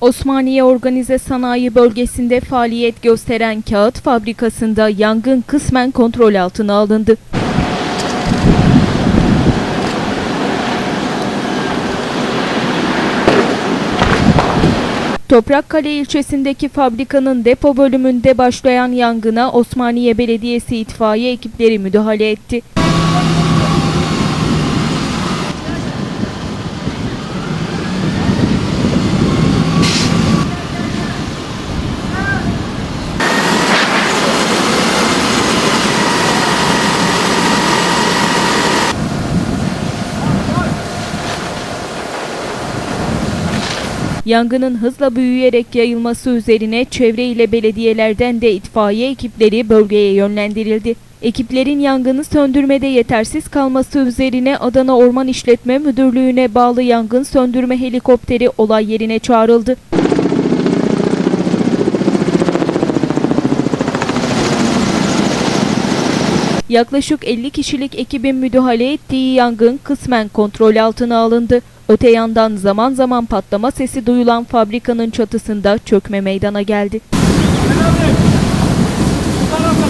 Osmaniye Organize Sanayi Bölgesi'nde faaliyet gösteren kağıt fabrikasında yangın kısmen kontrol altına alındı. Toprakkale ilçesindeki fabrikanın depo bölümünde başlayan yangına Osmaniye Belediyesi itfaiye ekipleri müdahale etti. Yangının hızla büyüyerek yayılması üzerine çevre ile belediyelerden de itfaiye ekipleri bölgeye yönlendirildi. Ekiplerin yangını söndürmede yetersiz kalması üzerine Adana Orman İşletme Müdürlüğü'ne bağlı yangın söndürme helikopteri olay yerine çağrıldı. Yaklaşık 50 kişilik ekibin müdahale ettiği yangın kısmen kontrol altına alındı. Öte yandan zaman zaman patlama sesi duyulan fabrikanın çatısında çökme meydana geldi. Selam.